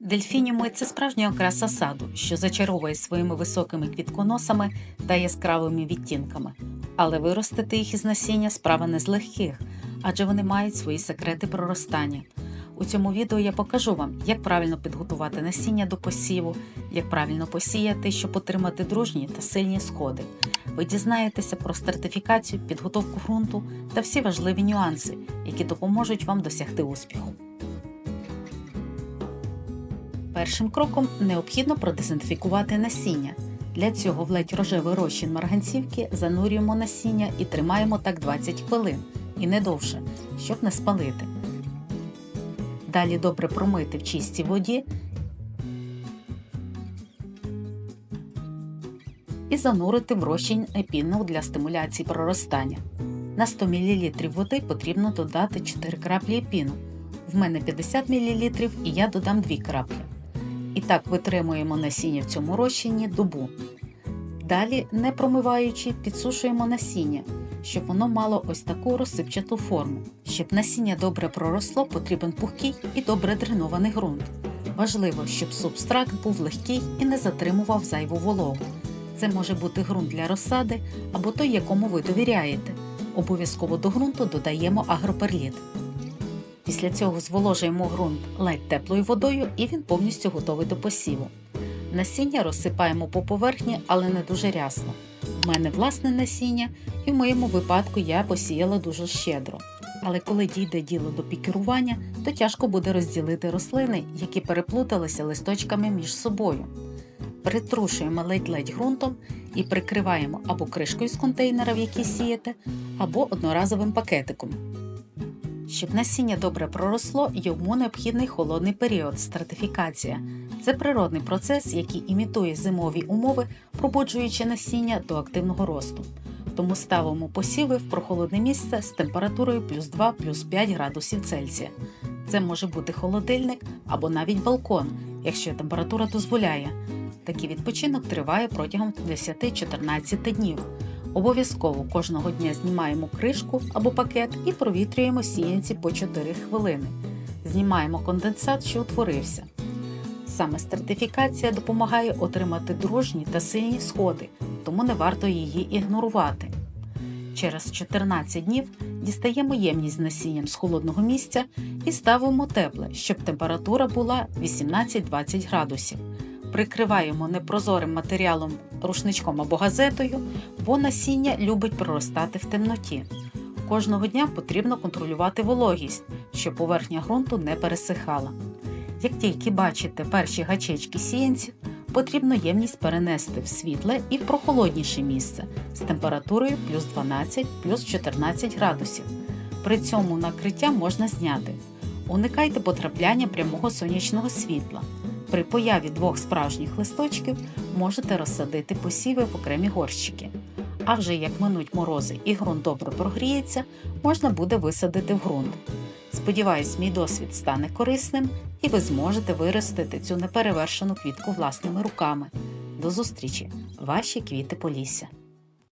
Дельфініуми – це справжня окраса саду, що зачаровує своїми високими квітконосами та яскравими відтінками. Але виростити їх із насіння справа не з легких, адже вони мають свої секрети проростання. У цьому відео я покажу вам, як правильно підготувати насіння до посіву, як правильно посіяти, щоб отримати дружні та сильні сходи. Ви дізнаєтеся про стратифікацію, підготовку ґрунту та всі важливі нюанси, які допоможуть вам досягти успіху. Першим кроком необхідно продезінфікувати насіння. Для цього в ледь рожевий розчин марганцівки занурюємо насіння і тримаємо так 20 хвилин і не довше, щоб не спалити. Далі добре промити в чистій воді і занурити в розчин епінол для стимуляції проростання. На 100 мл води потрібно додати 4 краплі епіну. В мене 50 мл і я додам 2 краплі. І так витримуємо насіння в цьому розчині добу. Далі, не промиваючи, підсушуємо насіння, щоб воно мало ось таку розсипчату форму. Щоб насіння добре проросло, потрібен пухкий і добре дренований ґрунт. Важливо, щоб субстракт був легкий і не затримував зайву вологу. Це може бути ґрунт для розсади або той, якому ви довіряєте. Обов'язково до ґрунту додаємо агроперліт. Після цього зволожуємо ґрунт ледь теплою водою і він повністю готовий до посіву. Насіння розсипаємо по поверхні, але не дуже рясно. У мене власне насіння, і в моєму випадку я посіяла дуже щедро. Але коли дійде діло до пікірування, то тяжко буде розділити рослини, які переплуталися листочками між собою. Притрушуємо ледь-ледь ґрунтом і прикриваємо або кришкою з контейнера, в який сієте, або одноразовим пакетиком. Щоб насіння добре проросло, йому необхідний холодний період стратифікація. Це природний процес, який імітує зимові умови, пробуджуючи насіння до активного росту. Тому ставимо посіви в прохолодне місце з температурою плюс 2 плюс 5 градусів Цельсія. Це може бути холодильник або навіть балкон, якщо температура дозволяє. Такий відпочинок триває протягом 10-14 днів. Обов'язково кожного дня знімаємо кришку або пакет і провітрюємо сіянці по 4 хвилини. Знімаємо конденсат, що утворився. Саме стратифікація допомагає отримати дружні та сильні сходи, тому не варто її ігнорувати. Через 14 днів дістаємо ємність з насінням з холодного місця і ставимо тепле, щоб температура була 18-20 градусів. Прикриваємо непрозорим матеріалом рушничком або газетою, бо насіння любить проростати в темноті. Кожного дня потрібно контролювати вологість, щоб поверхня ґрунту не пересихала. Як тільки бачите перші гачечки сіянців, потрібно ємність перенести в світле і в прохолодніше місце з температурою плюс 12 плюс 14 градусів. При цьому накриття можна зняти. Уникайте потрапляння прямого сонячного світла. При появі двох справжніх листочків можете розсадити посіви в окремі горщики. А вже як минуть морози і ґрунт добре прогріється, можна буде висадити в ґрунт. Сподіваюсь, мій досвід стане корисним і ви зможете виростити цю неперевершену квітку власними руками. До зустрічі! Ваші квіти Полісся!